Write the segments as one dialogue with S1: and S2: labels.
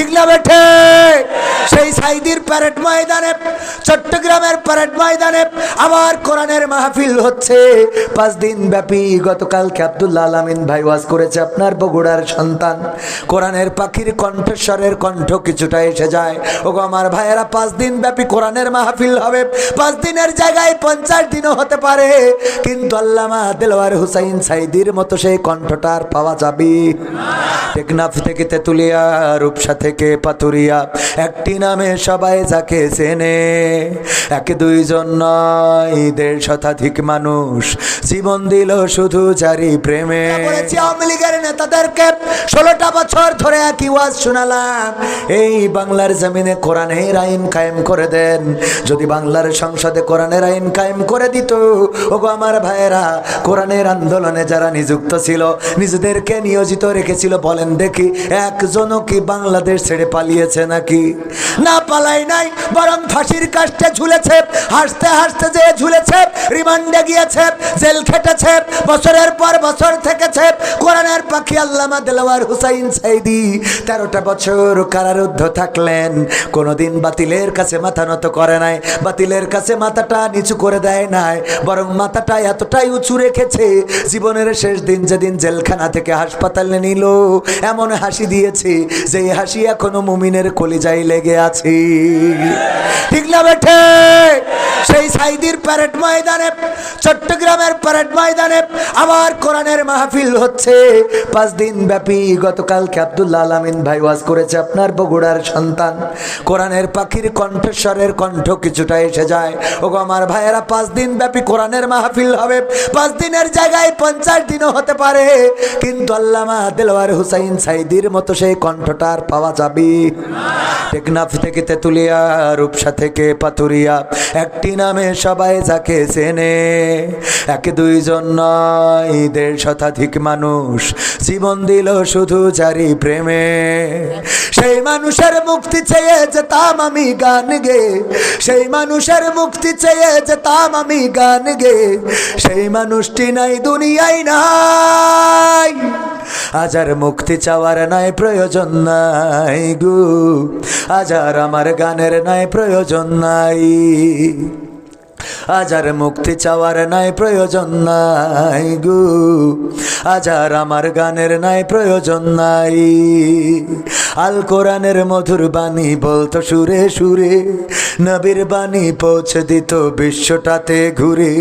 S1: ঠিক না বেঠে? প্যারেড ময়দানে, চট্টগ্রামের প্যারেড ময়দানে আবার কোরআনের মাহফিল হচ্ছে। পাঁচ দিন ব্যাপী গতকালকে আব্দুল্লাহ আলামিন ভাই ওয়াজ করেছে আপনার বগুড়ার সন্তান। কোরআনের পাখির কণ্ঠস্বরের কণ্ঠ কিছুটা এসে যায়। ওগো আমার ভাইয়েরা, পাঁচ দিন ব্যাপী কোরআনের মাহফিল হবে। পাঁচ দিনের জায়গায় পঞ্চাশ দিনও হতে পারে। কিন্তু আল্লামা দেলোয়ার হুসাইন সাইদির মতো সেই কণ্ঠটা আর পাওয়া যাবে। টেকনাফ থেকে তেতুলিয়া, রূপসা থেকে পাতুরিয়া একটি নামে সবাই যাকে চেনে এক দুইজন নয়, দেড় শতাধিক মানুষ জীবন দিল শুধু জারি প্রেমে। আওয়ামী লীগের নেতাদেরকে ষোলোটা বছর ধরে একই ওয়াজ এই বাংলার জমিনে কোরআনের আইন কায়েম করে দেন। যদি বাংলার সংসদে কোরআনের আইন কায়েম করে দিত, ওগো আমার ভাইয়েরা, কোরআনের আন্দোলনে যারা নিযুক্ত ছিল, নিজেদেরকে নিয়োজিত রেখেছিল, বলেন দেখি একজনও কি বাংলাদেশ ছেড়ে পালিয়েছে নাকি? না পালাই নাই, বরং ফাঁসির কাষ্টে ঝুলেছে, হাসতে হাসতে যে ঝুলেছে, রিমান্ডে গিয়েছে, জেল খেটেছে, বছরের পর বছর থেকেছে, কোরআনের পাখি আল্লামা দেলাওয়ার হুসাইন সাইদি। তেরোটা বছর কারারুদ্ধ থাকলেন, কোনোদিন বাতিলের কাছে মাথা নত করে নাই, বাতিলের কাছে মাথাটা নিচু করে দেয় নাই, বরং মাথাটা এতটাই উঁচু রেখেছে, জীবনের শেষ দিন যেদিন জেলখানা থেকে হাসপাতালে নিল, এমন হাসি দিয়েছে যে হাসি এখনও মুমিনের কলিজায় লেগে আছে। ঠিক না বেঠে? সেই সাইদির প্যারেড ময়দানে, চট্টগ্রামের প্যারেড ময়দানে আবার কোরআনের মাহফিল হচ্ছে। পাঁচ দিন ব্যাপী গতকালকে আব্দুল্লাহ আলামিন ভাই ওয়াজ করেছে আপনার বগুড়ার সন্তান। কোরআনের পাখির কণ্ঠস্বরের কণ্ঠ কিছুটা এসে যায়। ওগো আমার ভাইয়েরা, পাঁচ দিন ব্যাপী কোরআনের মাহফিল হবে। পাঁচ দিনের জায়গায় পঞ্চাশ দিনও হতে পারে। কিন্তু আল্লামা দেলোয়ার হুসাইন সাইদির মতো সেই কণ্ঠটা আর পাওয়া যাবে। টেকনাফ থেকে তেতুলিয়া রূপসা থেকে পাতুরিয়া একটি নামে সবাই যাকে চেনে। এক দুইজন নয়, দেড় শতাধিক মানুষ। জীবন দিল শুধু জারি প্রেমে। সেই মানুষের মুক্তি চেয়ে যেতাম আমি গান গে। সেই মানুষের মুক্তি চেয়ে যেতাম আমি গান গে। সেই মানুষটি নাই, দুনিয়ায় নাই। আজার মুক্তি চাওয়ার নাই, প্রয়োজন নাই গু। আজার আমার গানের নাই প্রয়োজন নাই। আজার মুক্তি চাওয়ার নাই প্রয়োজন নাই গু। আজার আমার গানের নাই প্রয়োজন নাই। আল কোরআনের মধুর বাণী বলতো সুরে সুরে, নবীর বাণী পৌঁছে দিত বিশ্বটাতে ঘুরে।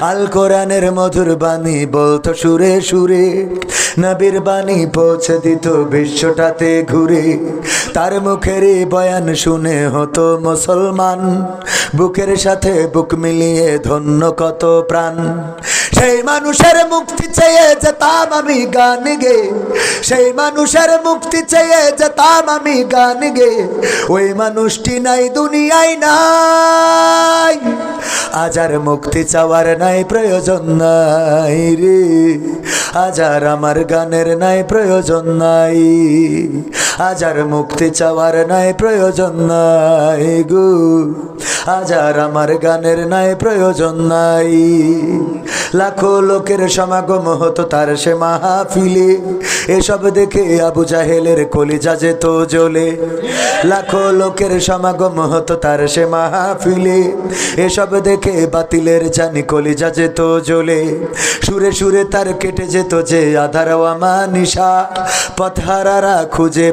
S1: আল কোরআনের মধুর বাণী বলতো সুরে সুরে, নবীর বাণী পৌঁছে দিত বিশ্বটাতে ঘুরে। তার মুখের বয়ান শুনে হতো মুসলমান, বুকের সাথে মিলিয়ে ধন্য কত প্রাণ। সেই মানুষের মুক্তি চেয়ে যেতাম আমি গান গে। সেই মানুষের মুক্তি চেয়ে যেতাম আমি গান গে। ওই মানুষটি নাই, দুনিয়ায় নাই। আজার মুক্তি চাওয়ার নাই, প্রয়োজন নাই রে। আজার আমার গানের নাই, প্রয়োজন নাই। আজার মুক্তি চাওয়ার নাই, প্রয়োজন নাই গু। আজার আমার গানের নাই, প্রয়োজন নাই। লাখো লোকের সমাগম হতো তার সে মাহফিলে। এসব দেখে আবু জাহেলের কলিজা যেত জ্বলে। লাখো লোকের সমাগম হতো তার সে মাহফিলে। এসব দেখে বাতিলের জানি কলিজা যেত জ্বলে। সুরে সুরে তার কেটে যেত যে আধার নিশা। পথহারারা খুঁজে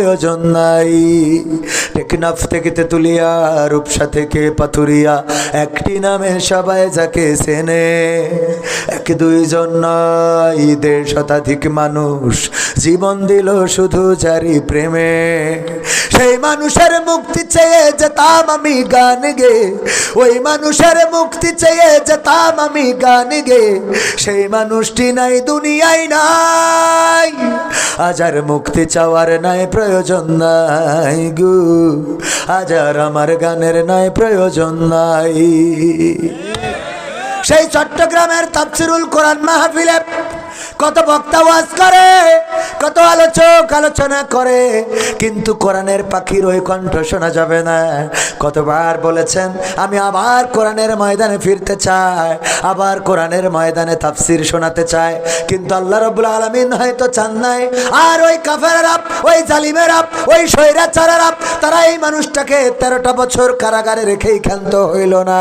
S1: নাই। টেকনাফ থেকে তেতুলিয়া রূপসা থেকে পাথুরিয়া, একটি নামে সবাই যাকে চেনে। এক দুইজন নয়, দেড় শতাধিক মানুষ জীবন দিল শুধু জারি প্রেমে। সেই মানুষের মুক্তি চেয়ে যেতাম আমি গান গে। ওই মানুষের মুক্তি চেয়ে যেতাম আমি গান গে। সেই মানুষটি নাই, দুনিয়ায় নাই। আজার মুক্তি চাওয়ার নাই প্রয়োজন নাই গু। আজার আমার গানের নাই প্রয়োজন নাই। সেই চট্টগ্রামের তাফসিরুল কোরআন মাহফিলে কত বক্তা ওয়াজ করে, কত আলোচক আলোচনা করে, কিন্তু কোরআনের পাখির ওই কণ্ঠ শোনা যাবে না। কতবার বলেছেন, আমি আবার কোরআনের ময়দানে ফিরতে চাই, আবার কোরআনের ময়দানে তাফসির শোনাতে চাই, কিন্তু আল্লাহ রবুল আলমিন হয়তো চান নাই। আর ওই কাফেরা ওই জালিমেরা ওই স্বৈরাচারেরা তারা এই মানুষটাকে তেরোটা বছর কারাগারে রেখেই ক্ষান্ত হইল না,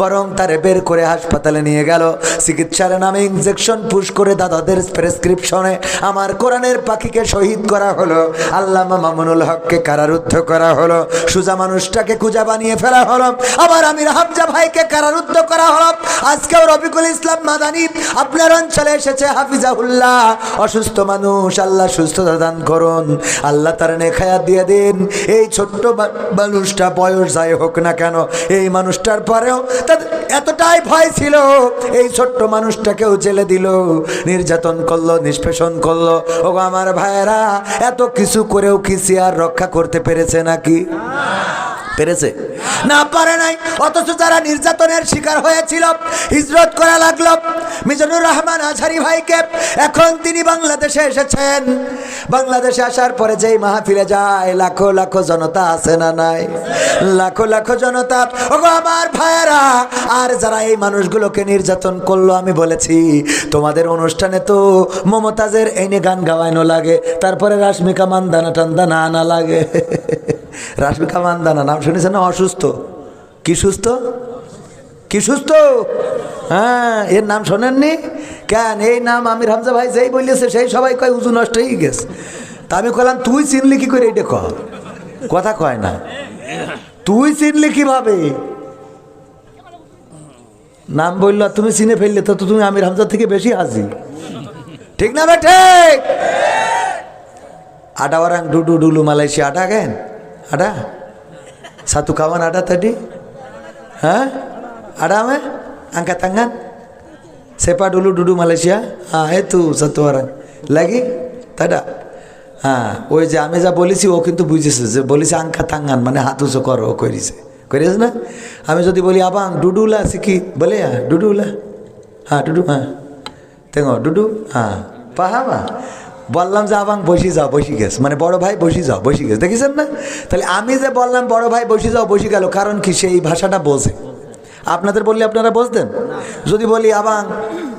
S1: বরং তারে বের করে হাসপাতালে নিয়ে গেল। চিকিৎসার নামে ইনজেকশন পুশ করে দাদাদের প্রেসক্রিপশনে আমার কোরআনের পাখিকে শহীদ করা হলো, আল্লামা মামুনুল হককে কারারুদ্ধ করা হলো, সুজা মানুষটাকে কুজা বানিয়ে ফেলা হলো, আবার আমির হামজা ভাইকে কারারুদ্ধ করা হলো। আজকেও রফিকুল ইসলাম মাদানি আপনার অঞ্চলে এসেছে, হাফিজাহুল্লাহ। অসুস্থ মানুষ, আল্লাহ সুস্থতা দান করুন। আল্লাহ তার নেখায়াত দিয়ে দিন। এই ছোট্ট মানুষটা বয়স যাই হোক না কেন, এই মানুষটার পরেও তাদের এতটাই ভয় ছিল, এই ছোট্ট মানুষটাকেও জেলে দিল। নির্যাতন করল, নিষ্পেষণ করল। ও আমার ভাইয়েরা, এত কিছু করেও কি সিয়ার রক্ষা করতে পেরেছে নাকি? পেরেছে। না পারে নাই, অথচ যারা নির্যাতনের শিকার হয়েছিল, হিজরত করা লাগল। মিজানুর রহমান আঝারি ভাইকে এখন তিনি বাংলাদেশে এসেছেন। বাংলাদেশে আসার পরে যেই মাহফিলে যায়, লাখো লাখো জনতা আছে না নাই? লাখো লাখো জনতা, ওগো আমার ভাইয়েরা, আর যারা এই মানুষগুলোকে নির্যাতন করল, আমি বলেছি, তোমাদের অনুষ্ঠানে তো মমতাজের এনে গান গাওয়ানো লাগে, তারপরে রাশ্মিকা মান্দানা টান্দানা আনা লাগে। রাশমিকা মান্দানা, নাম শুনেছেন না? অসুস্থ। কি সুস্থ? কি সুস্থ? হ্যাঁ এর নাম শোনেননি? কেন? এই নাম আমির হামজা ভাই যেই বলিয়েছে সেই সবাই কয়, উজু নষ্ট হয়ে গেছে। তা আমি কলাম তুই চিনলি কি করে? এটা কহ কথা কয় না। তুই চিনলি কীভাবে? নাম বলল, তুমি চিনে ফেললে তো তুমি আমির হামজা থেকে বেশি হাসি ঠিক না বেঠে আটা orang dulu dulu Malaysia ada kan? Ada? Satu kawan ada tadi? Hah? Ada me? Angkat tangan. Siapa dulu duduk Malaysia? Ah itu satu orang. Lagi? Tak ada. হ্যাঁ ওই যে আমি যা বলেছি ও কিন্তু বুঝেছে যে বলেছে আঙ্কা তাঙ্গান মানে হাত উঁচু করো ও করেছে করেছে না আমি যদি বলি আবাং ডুডুলা শিখি বলে হ্যাঁ ডুডুলা হ্যাঁ ডুডু হ্যাঁ তেঙ্গো ডুডু হ্যাঁ পাহাবা বললাম যে আবাং বসি যাও, বসি গেছ। মানে বড় ভাই বসি যাও, বসি গেছ। দেখেছেন না? তাহলে আমি যে বললাম বড় ভাই বসি যাও, বসি গেল, কারণ কি সেই ভাষাটা বোঝে। আপনাদের বললে আপনারা বুঝতেন? যদি বলি আবাং,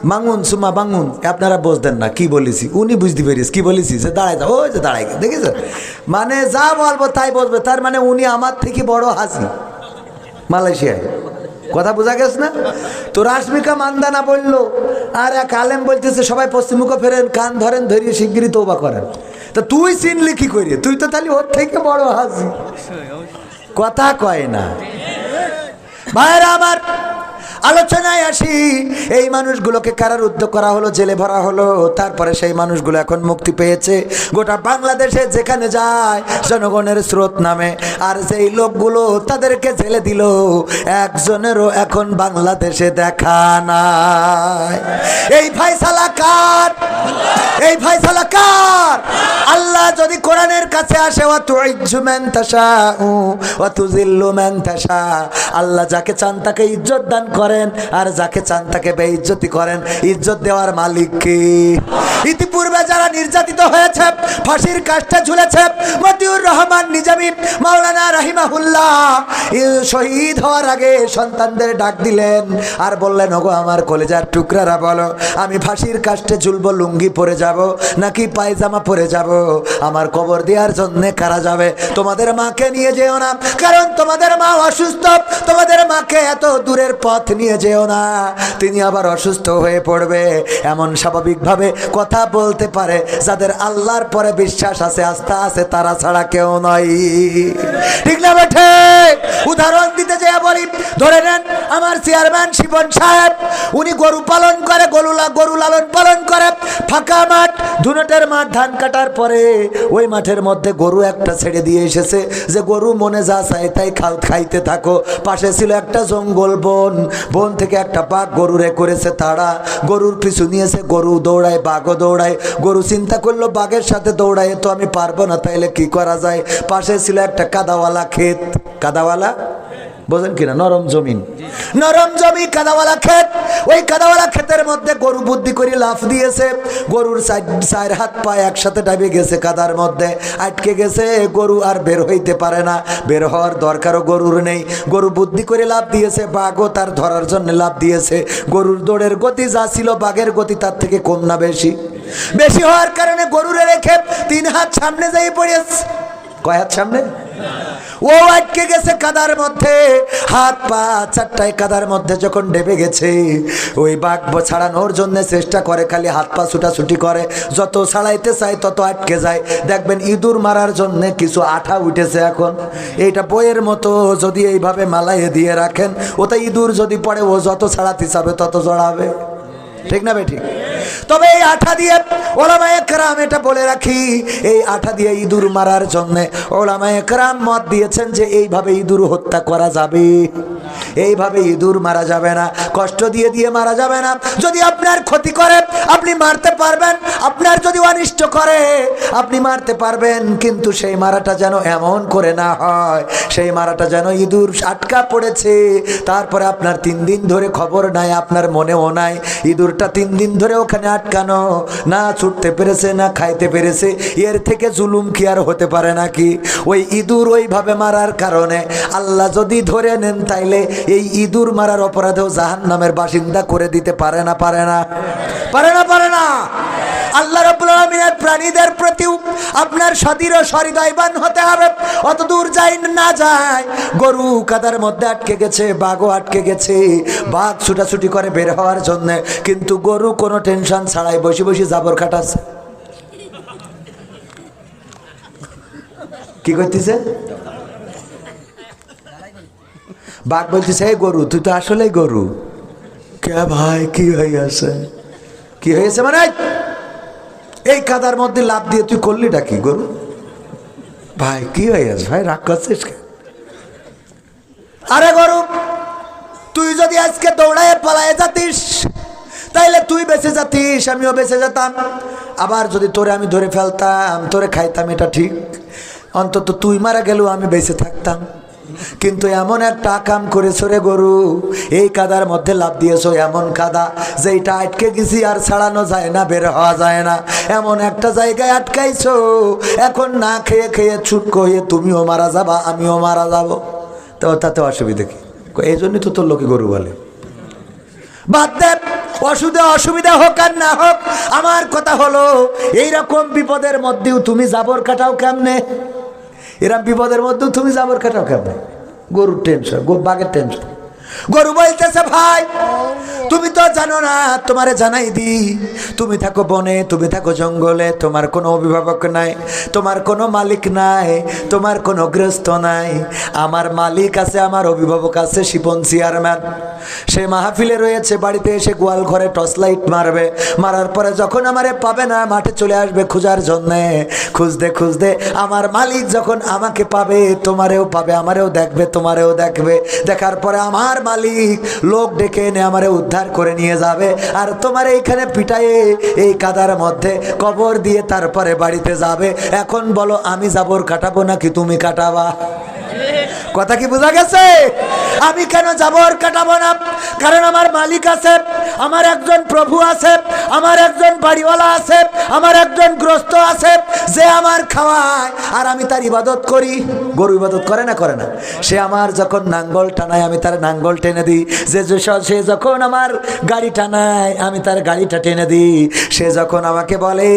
S1: মাঙ্গুন, সুমা বাঙ্গুন আপনারা বুঝতেন না, কি বলেছি? উনি বুঝতে পেরেছি, কি বলেছি? যে দাঁড়ায় যাও, ওই যে দাঁড়ায় দেখেছেন? মানে যা বলব তাই বসবে তার মানে উনি আমার থেকে বড় হাসি। মালয়েশিয়ায়। কথা বোঝা গেছে না? তো রাশমিকা মান্দানা বলল, আর এক আলেম বলতেছে, সবাই পশ্চিমমুখে ফেরেন, কান ধরেন, ধরিয়ে শিগগিরই তোবা করেন। তা তুই চিনলি কি করি? তুই তো তাহলে ওর থেকে বড় হাসি কথা কয় না। ভাইরা আমার আলোচনায় আসি। এই মানুষগুলোকে কারারুদ্ধ করা হলো, জেলে ভরা হলো। তারপরে সেই মানুষগুলো এখন মুক্তি পেয়েছে। গোটা বাংলাদেশে যেখানে যায়, জনগণের স্রোত নামে। আর যেই লোকগুলো তাদেরকে জেলে দিল, একজনেরও এখন বাংলাদেশে দেখা নাই। এই ফাইসালা কার? এই ফাইসালা কার? আল্লাহ যদি কোরআনের কাছে আসে ওয়া তুইজ্জু মান তাশাউ ওয়া তুযিল্লু মান তাশা। আল্লাহ যাকে চান তাকে ইজ্জত দান করেন, আর যাকে চান তাকে বেইজ্জতি করেন। ইজ্জত দেওয়ার মালিক কে? ইতিপূর্বে যারা নির্যাতিত হয়েছে, ফাঁসির কাজটা ঝুলেছে, মতিউর রহমান নিজামী, মাওলানা রাহিমাহুল্লাহ শহীদ হওয়ার আগে সন্তানদের ডাক দিলেন, আর বললেন, ওগো আমার কলেজার টুকরারা বলো, আমি ফাঁসির কাষ্টে ঝুলবো, লুঙ্গি পরে যাব, নাকি পায়জামা পরে যাব? আমার কবর দেওয়ার জন্য কারা যাবে? তোমাদের মাকে নিয়ে যেও না, কারণ তোমাদের মা অসুস্থ, তোমাদের মাকে এত দূরের পথ নিয়ে যেও না। তিনি আবার অসুস্থ হয়ে পড়বে। এমন স্বাভাবিকভাবে কথা বলতে পারে যাদের আল্লাহর পরে বিশ্বাস আছে, আস্থা আছে, তারা ছাড়া কেউ নয়। ঠিক না বেঠে? উদাহরণ দিতে যে বলি, ধরে নেন আমার চেয়ারম্যান শিবন সাহেব, উনি গরু পালন করে গরুলা গরু লালন পালন করে। ফাঁকা মাঠ ধুনটের মাঠ ধান কাটার পরে ওই মাঠের মধ্যে গরু একটা ছেড়ে দিয়ে এসেছে যে, গরু মনে যা চায় তাই খাল খাইতে থাকো। পাশে ছিল একটা জঙ্গল বন। বন থেকে একটা বাঘ গরুরে করেছে তাড়া। গরুর পিছু নিয়েছে, গরু দৌড়ায়, বাঘও দৌড়ায়। গরু চিন্তা করল, বাঘের সাথে দৌড়ায় তো আমি পারব না, তাইলে কি করা যায়? পাশে ছিল একটা কাদাওয়ালা ক্ষেত। কাদাওয়ালা? বোঝেন কিনা? নরম জমিন নরম জমি, কাদাওয়ালা ক্ষেত। ওই কাদাওয়ালা ক্ষেতের মধ্যে গরু বুদ্ধি করে লাফ দিয়েছে। গরুর চার- হাত পায়ে একসাথে ডাবে গেছে কাদার মধ্যে। আটকে গেছে, গরু আর বের হইতে পারে না। বের হওয়ার দরকারও গরুর নেই। গরু বুদ্ধি করে লাভ দিয়েছে, বাঘও তার ধরার জন্য লাভ দিয়েছে। গরুর দৌড়ের গতি যা ছিল, বাঘের গতি তার থেকে কম না বেশি। বেশি হওয়ার কারণে গরুরে রেখে তিন হাত সামনে যাই পড়েছে। কয় হাত সামনে? ও আটকে গেছে কাদার মধ্যে। হাত পা চারটায় কাদার মধ্যে যখন ডেবে গেছে, ওই বাঘ ছাড়ানোর জন্য চেষ্টা করে, খালি হাত পা ছুটাছুটি করে। যত ছাড়াইতে চায়, তত আটকে যায়। দেখবেন ইঁদুর মারার জন্য কিছু আঠা উঠেছে এখন। এইটা বইয়ের মতো যদি এইভাবে মালাইয়ে দিয়ে রাখেন ওটা ইঁদুর যদি পড়ে, ও যত ছাড়াতে চাবে, তত জড়াবে। ঠিক না বেঠিক তবে এই আঠা দিয়ে ওলামায়ে একরাম এটা বলে রাখি, এই আঠা দিয়ে ইঁদুর মারার জন্য ওলামায়ে একরাম মত দিয়েছেন যে এইভাবে ইঁদুর হত্যা করা যাবে। এইভাবে ইঁদুর মারা যাবে না, কষ্ট দিয়ে দিয়ে মারা যাবে না। যদি আপনার ক্ষতি করে আপনি মারতে পারবেন। আপনার যদি অনিষ্ট করে, আপনি মারতে পারবেন, কিন্তু সেই মারাটা যেন এমন করে না হয়। সেই মারাটা যেন ইঁদুর আটকা পড়েছে। তারপরে আপনার তিন দিন ধরে খবর নাই, আপনার মনেও নাই, ইঁদুরটা তিন দিন ধরে ওখানে আটকানো, না ছুটতে পেরেছে, না খাইতে পেরেছে, এর থেকে জুলুম কি আর হতে পারে নাকি? ওই ইঁদুর ওইভাবে মারার কারণে আল্লাহ যদি ধরে নেন, তাইলে এই ইঁদুর মারার অপরাধেও জাহান নামের বাসিন্দা করে দিতে পারে না পারে না। পারে না, পারে না। আল্লাহ রব্বুল আলমিনের প্রাণীদের প্রতিও আপনার সদীর ও সহৃদয়বান হতে হবে। অত দূর যাই না যায়। গরু কাদার মধ্যে আটকে গেছে, বাঘও আটকে গেছে। বাঘ ছুটাছুটি করে বের হওয়ার জন্য। কিন্তু গরু কোনো টেনশন ছাড়াই বসে বসে জাবর কাটাচ্ছে কি করতেছে? বাঘ বলতেছে "এই গরু, তুই তো আসলেই গরু। কে ভাই, কি হয়েছে কি হয়েছে মানে? এই কাদার মধ্যে লাভ দিয়ে তুই করলিটা কি গরু? ভাই, কি হয়েছে? ভাই, রাগ করছিস? আরে গরু, তুই যদি আজকে দৌড়ায় পালায় যাতিস, তাইলে তুই বেঁচে যাতিস, আমিও বেঁচে যেতাম। আবার যদি তোরে আমি ধরে ফেলতাম, তোরে খাইতাম, এটা ঠিক। অন্তত তুই মারা গেলেও আমি বেঁচে থাকতাম। কিন্তু এমন একটা কাম করেছ রে গরু। এই কাদার মধ্যে লাভ দিয়েছ এমন কাদা যেটা আটকে গেছি আর ছাড়ানো যায় না, বের হওয়া যায় না। এমন একটা জায়গায় আটকাইছো। এখন না খেয়ে খেয়ে ছুটকো হয়ে তুমিও মারা যাবা, আমিও মারা যাব। তো তাতে অসুবিধা কি? এই জন্যই তো তোর লোকে গরু বলে। বাদ দে অসুবিধা অসুবিধা হোক আর না হোক, আমার কথা হলো, এইরকম বিপদের মধ্যেও তুমি জাবর কাটাও কেমনে? এরম বিপদের মধ্যেও তুমি জাবর কাটাও কেমন? গরুর টেনশন বাঘের টেনশন গরু বলতেছে, ভাই, তুমি তো জানো না, তোমারে জানাই দি তুমি থাকো বনে, তুমি থাকো জঙ্গলে, তোমার কোনো অভিভাবক নাই, তোমার কোনো মালিক নাই, তোমার কোনো গৃহস্থ নাই। আমার মালিক আছে, আমার অভিভাবক আছে, শিপন চেয়ারম্যান। সে মাহফিলে রয়েছে, বাড়িতে এসে গোয়াল ঘরে টর্চ লাইট মারবে। মারার পরে যখন আমারে পাবে না, মাঠে চলে আসবে খোঁজার জন্যে। খুঁজতে খুঁজতে আমার মালিক যখন আমাকে পাবে, তোমারেও পাবে, আমারেও দেখবে, তোমারেও দেখবে। দেখার পরে আমার মালিক। লোক ডেকে এনে আমারে উদ্ধার করে নিয়ে যাবে। আর তোমার এইখানে পিটায়ে এই কাদার মধ্যে কবর দিয়ে তারপরে বাড়িতে যাবে। এখন বলো, আমি যাবর কাটাবো নাকি তুমি কাটাবা? কথা কি বোঝা গেছে? আমি কেন যাবর কাটাবো না? কারণ আমার মালিক আছে, আমার একজন প্রভু আছে, আমার একজন বাড়িওয়ালা আছে, আমার একজন গ্রস্ত আছে, যে আমার খাওয়ায়, আর আমি তার ইবাদত করি। গরু ইবাদত করে না করে না। সে আমার যখন নাঙ্গল টানায়, আমি তার নাঙ্গল টেনে দিই। যে সে যখন আমার গাড়ি টানায়, আমি তার গাড়িটা টেনে দিই। সে যখন আমাকে বলে,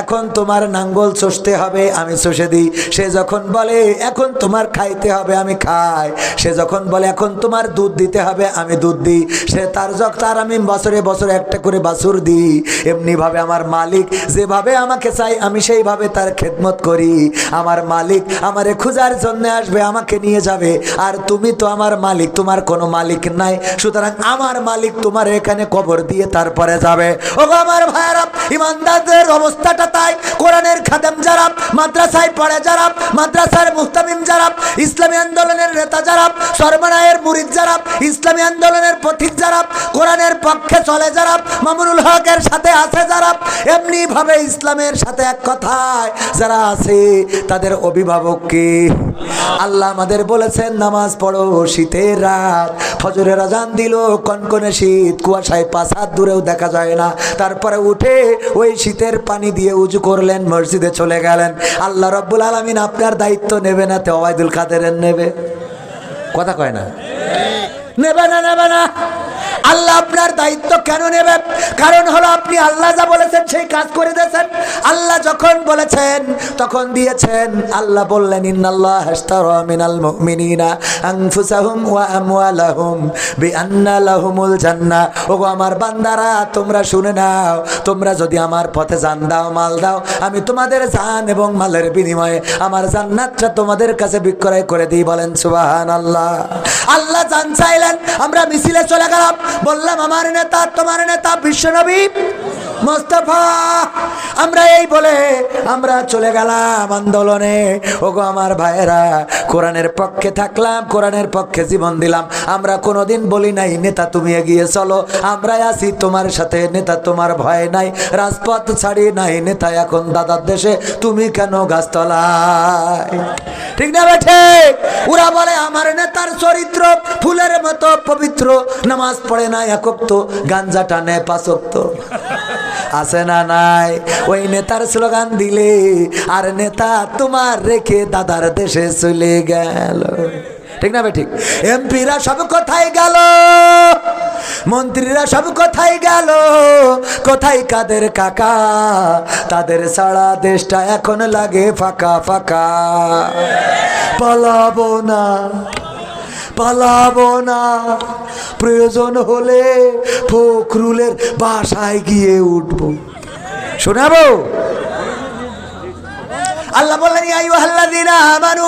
S1: এখন তোমার নাঙ্গল চষতে হবে, আমি চষে দিই। সে যখন বলে, এখন তোমার খাইতে হবে, আমি আমি খাই। সে যখন বলে, এখন তোমার দুধ দিতে হবে, আমি দুধ দিই। সে তার যখন তার আমি বছরে বছরে একটা করে বাছুর দিই। এমনিভাবে আমার মালিক যেভাবে আমাকে চাই আমি সেইভাবে তার খেদমত করি। আমার মালিক আমারে খুঁজার জন্য আসবে, আমাকে নিয়ে যাবে। আর তুমি তো আমার মালিক, তোমার কোনো মালিক নাই। সুতরাং আমার মালিক তোমার এখানে কবর দিয়ে তারপরে যাবে। ও আমার ভাইয়ারা, ইমানদারদের অবস্থাটা তাই। কোরআনের খাদেম যারা, মাদ্রাসায় পড়ে যারা, মাদ্রাসার মুস্তামিম যারা, ইসলামী আন্দোলনের নেতা যারা সরমানায়ের মুরিদ যারা, ইসলামী আন্দোলনের পথিক যারা, কোরআনের পক্ষে চলে যারা, মামুনুল হকের সাথে আছে যারা এমনি ভাবে ইসলামের সাথে এক কথায় যারা আছে, তাদের অভিভাবককে আল্লাহ আমাদের বলেছেন, নামাজ পড়ো শীতের রাত, ফজরের আজান দিল, কনকনে শীত, কুয়াশায় পাঁচ হাত দূরেও দেখা যায় না। তারপরে উঠে ওই শীতের পানি দিয়ে উজু করলেন, মসজিদে চলে গেলেন। আল্লাহ রব্বুল আলমিন আপনার দায়িত্ব নেবে না, তো ওবায়দুল কাদেরের নেবে। কথা কয় না? নেবে না নেবে না। আল্লাহ আপনার দায়িত্ব কেন নেবে কারণ হলো আপনি আল্লাহ যা বলেছেন সেই কাজ করে দিয়েছেন। আল্লাহ যখন বলেছেন, তখন দিয়েছেন, আল্লাহ বললেন, ইন্নাল্লাহ হাশতারা মিনাল মুমিনিনা আনফুসাহুম আমার বান্দারা, তোমরা শুনে নাও, তোমরা যদি আমার পথে জান দাও, মাল দাও, আমি তোমাদের জান এবং মালের বিনিময়ে আমার জান্নাতটা তোমাদের কাছে বিক্রয় করে দিই বলেন সুবহানাল্লাহ। আল্লাহ জান চাইলেন, আমরা মিছিলে চলে গেলাম বললাম, আমার নেতা, তোমার নেতা বিশ্বনবী মোস্তফা, আমরা এই বলে আমরা চলে গেলাম আন্দোলনে। ওগো আমার ভাইয়েরা, কোরআনের পক্ষে থাকলাম, কোরআনের পক্ষে জীবন দিলাম। আমরা কোনোদিন বলি নাই, নেতা তুমি এগিয়ে চলো। আমরা আছি তোমার সাথে, নেতা তোমার ভয় নাই। রাজপথ ছাড়ি নাই, নেতা এখন দাদার দেশে। তুমি কেন গাছতলায়? ঠিক না বেঠে ওরা বলে, আমার নেতার চরিত্র ফুলের মতো পবিত্র। নামাজ পড়ে না একক তো গাঞ্জা টানে পাচক তো আছে না নাই? ওই নেতার স্লোগান দিলে, আর নেতা তোমার রেখে দাদার দেশে চলে গেল। ঠিক না ঠিক? এমপিরা সব কোথায় গেল? মন্ত্রীরা সব কোথায় গেল? কোথায় কাদের কাকা? তাদের সারা দেশটা এখন লাগে ফাঁকা ফাঁকা। পালাবো না। পালাবো না। প্রয়োজন হলে ফখরুলের বাসায় গিয়ে উঠবো। শোনাবো? আল্লাহ বললেন, ইয়া আইয়ুহাল্লাযীনা আমানু,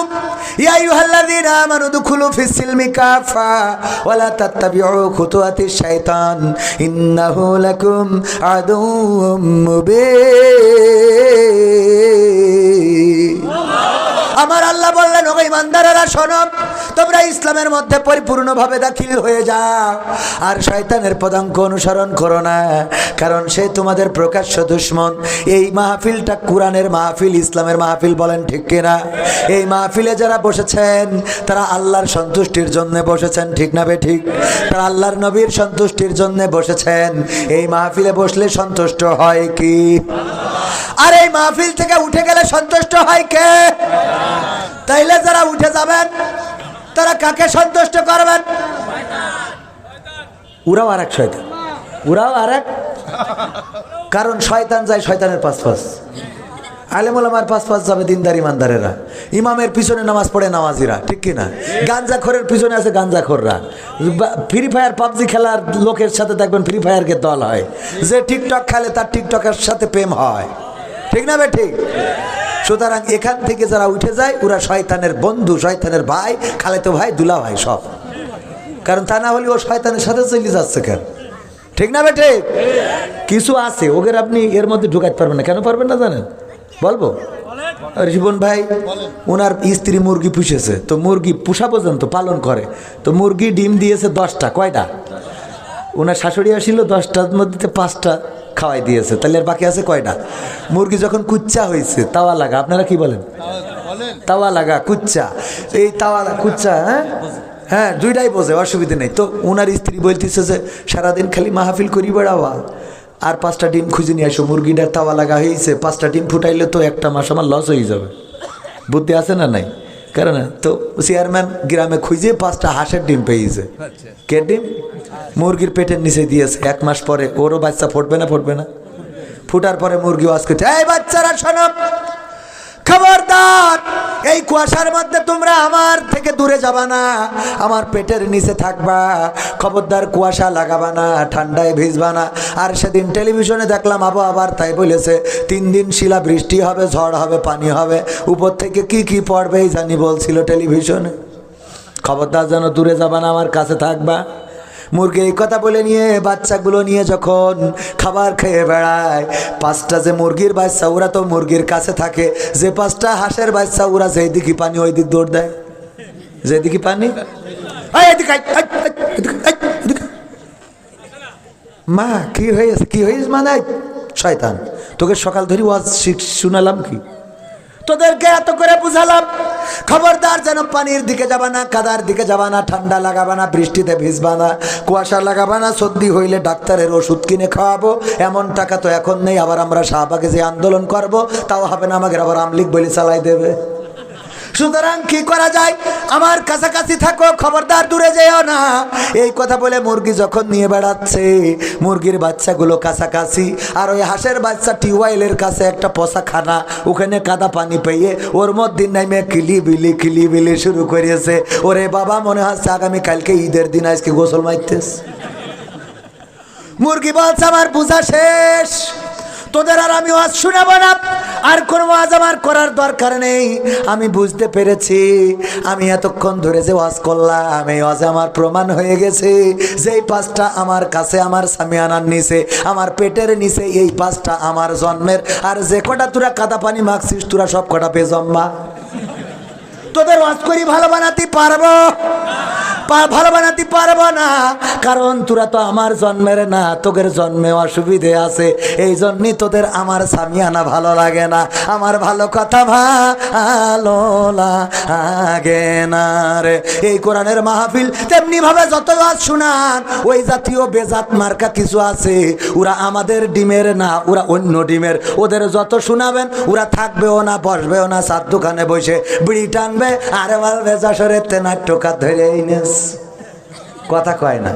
S1: ইয়া আইয়ুহাল্লাযীনা আমানু, দুখুলু ফিস সিলমি কাফা, ওয়ালা তাত্তাবিউ খুতুওয়াতিশ শাইতান, ইন্নাহু লাকুম আদুউম মুবিন। আমার আল্লাহ বললেন, ওগো ইমানদারেরা, শোনো, তোমরা ইসলামের মধ্যে পরিপূর্ণভাবে দাখিল হয়ে যাও, আর শয়তানের পদাঙ্ক অনুসরণ করো না, কারণ সে তোমাদের প্রকাশ্য দুশ্মন। এই মাহফিলটা কোরআনের মাহফিল, ইসলামের মাহফিল বলেন ঠিক কিনা? এই মাহফিলে যারা বসেছেন, তারা আল্লাহর সন্তুষ্টির জন্য বসেছেন, ঠিক না ঠিক? তারা আল্লাহর নবীর সন্তুষ্টির জন্য বসেছেন। এই মাহফিলে বসলে সন্তুষ্ট হয় কি? আর এই মাহফিল থেকে উঠে গেলে সন্তুষ্ট হয় কে? তাইলে যারা উঠে যাবেন, তারা কাকে সন্তুষ্ট করবেন? ওরাও আর এক শয়তান। ওরাও আর এক কারণ শয়তান যায় শয়তানের পাশ পাশ আলেমুল আমার পাশ পাশ যাবে দিনদার ইমানদারেরা। ইমামের পিছনে নামাজ পড়ে নামাজিরা, ঠিক কি না গাঞ্জাখোরের পিছনে আছে গাঞ্জাখোররা। ফ্রি ফায়ার পাবজি খেলার লোকের সাথে দেখবেন ফ্রি ফায়ারকে দল হয়। যে টিকটক খেলে তার টিকটকের সাথে প্রেম হয়। ঠিক না বে ঠিক সুতরাং এখান থেকে যারা উঠে যায়, ওরা শয়তানের বন্ধু, শয়তানের ভাই খালেতো ভাই, দুলা ভাই সব। কারণ তা না হলে ও শয়তানের সাথে চলে যাচ্ছে কেন? ঠিক না বেটে কিছু আছে, ওদের আপনি এর মধ্যে ঢুকাতে পারবেন না। কেন পারবেন না জানেন? বলব? রিবন ভাই ওনার স্ত্রী মুরগি পুষেছে তো মুরগি পুষা পর্যন্ত পালন করে। তো মুরগি ডিম দিয়েছে দশটা কয়টা? ওনার শাশুড়ি আসিল দশটার মধ্যে পাঁচটা খাওয়াই দিয়েছে তাহলে আর বাকি আছে কয়টা? মুরগি যখন কুচ্চা হয়েছে তাওয়া লাগা আপনারা কি বলেন? তাওয়া লাগা কুচ্চা। এই তাওয়া কুচ্চা হ্যাঁ? হ্যাঁ দুইটাই বোঝে অসুবিধা নেই। তো ওনার স্ত্রী বলতেছে যে সারাদিন খালি মাহফিল করি বেড়াওয়া। আর পাঁচটা ডিম খুঁজে নিয়ে আসো মুরগিটার তাওয়া লাগা হয়েছে। পাঁচটা ডিম ফুটাইলে তো একটা মাস আমার লস হয়ে যাবে। বুদ্ধি আছে না নাই? কারণ তো চেয়ারম্যান গ্রামে খুঁজে পাঁচটা হাঁসের ডিম পেয়েছে। কে ডিম? মুরগির পেটের নিচে দিয়েছে। এক মাস পরে ওরও বাচ্চা ফুটবে না ফুটবে না। ফুটার পরে মুরগি ওয়াজ করছে এই বাচ্চারা শোনো! খবরদার, এই কুয়াশার মধ্যে তোমরা আমার থেকে দূরে যাবা না, আমার পেটের নিচে থাকবা, খবরদার কুয়াশা লাগাবা না, ঠান্ডায় ভিজবা না। আর সেদিন টেলিভিশনে দেখলাম আবহাওয়ার তাই বলেছে, তিন দিন শিলা বৃষ্টি হবে, ঝড় হবে, পানি হবে, উপর থেকে কি কি পড়বে এই জানি বলছিল টেলিভিশনে। খবরদার যেন দূরে যাবা না, আমার কাছে থাকবা। মুরগি এই কথা বলে নিয়ে বাচ্চাগুলো নিয়ে যখন খাবার খেয়ে বেড়ায়, পাঁচটা যে মুরগির বাচ্চা, ওরা তো মুরগির কাছে থাকে। যে পাঁচটা হাঁসের বাচ্চা, ওরা যেই দিকে পানি ওই দিক দৌড় দেয়। যেদিকে পানি। মা, কি হয়েছে? কি হয়েছে মানে? শয়তান। তোকে সকাল ধরে ওয়াজ শুনালাম কি? তোদেরকে এত করে বুঝালাম, খবরদার যেন পানির দিকে যাবা না, কাদার দিকে যাবা না, ঠান্ডা লাগাবা না, বৃষ্টিতে ভিজবা না, কুয়াশা লাগাবা না, সর্দি হইলে ডাক্তারের ওষুধ কিনে খাওয়াবো, এমন টাকা তো এখন নেই, আবার আমরা শাহবাগে যে আন্দোলন করব, তাও হবে না আমাকে আবার আমলিক বলে চালাই দেবে। সুতরাং কি করা যায়? আমার কাছাকাছি থাকো, খবরদার দূরে যেও না। এই কথা বলে মুরগি যখন নিয়ে বেড়াচ্ছে, মুরগির বাচ্চাগুলো কাছাকাছি, আর ওই হাঁসের বাচ্চা টিউবওয়েলের কাছে একটা পচা খানা ওখানে কাদা পানি পেয়ে ওর মধ্যে নামে কিলি বিলি কিলি বিলি শুরু করেছে। ওরে বাবা, মনে হচ্ছে আগামী কালকে ঈদের দিন আজকে গোসল মারতেস মুরগি বলছে, আমার বুঝা শেষ। তোদের আর আমি ওয়াজ শুনাবো না। আর কোনো ওয়াজ আমার করার দরকার নেই। আমি বুঝতে পেরেছি। আমি এতক্ষণ ধরে যে ওয়াজ করলাম, এই ওয়াজ আমার প্রমাণ হয়ে গেছে। যেই পাঁচটা আমার কাছে আমার সামিয়ানার নিচে, আমার পেটের নিচে, এই পাঁচটা আমার জন্মের। আর যে কটা তোরা কাদা পানি মাখছিস, তোরা সব কটা পে জম্মা তোদের ওয়াজ করি ভালো বানাতে পারব? ভালো বানাতে পারব না। কারণ তোরা তো আমার জন্মের না, তোদের জন্মে অসুবিধে আছে। এই জন্যই তোদের আমার সামিয়ানা ভালো লাগে না। আমার ভালো কথা ভালো লাগে না রে। এই কোরআনের মাহফিল তেমনি ভাবে যত আজ শুনান, ওই জাতীয় বেজাত মার্কা কিছু আছে। ওরা আমাদের ডিমের না, ওরা অন্য ডিমের। ওদের যত শোনাবেন, ওরা থাকবেও না, বসবেও না, সাত দোকানে বসে। বিড়ি টানবে, আরে বলবে যশোরের তেনার টোকা ধরে কথা কয় না।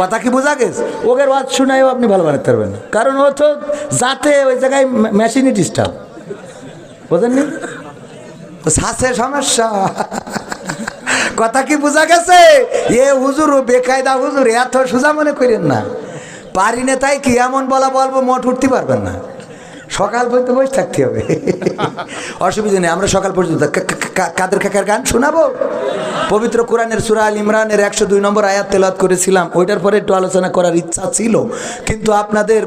S1: কথা কি বোঝা গেছে? ওকে ওয়াজ শুনাইও আপনি ভালো বানাতে পারবেন কারণ ও তো যাতে ওই জায়গায় মেশিনই ডিস্টার্ব বোঝেননি? শ্বাসে সমস্যা। কথা কি বোঝা গেছে? এ হুজুর, ও বেকায়দা হুজুর, এত সোজা মনে করেন না। পারি না তাই কি এমন বলা বলব, মোট উঠতে পারবেন না। সকাল পর্যন্ত বসে থাকতে হবে। অসুবিধা নেই, আমরা সকাল পর্যন্ত কাদের কাকার গান শোনাবো? পবিত্র কোরআনের সুরাল ইমরানের একশো দুই নম্বর আয়াত তেলাত করেছিলাম, ওইটার পরে একটু আলোচনা করার ইচ্ছা ছিল। কিন্তু আপনাদের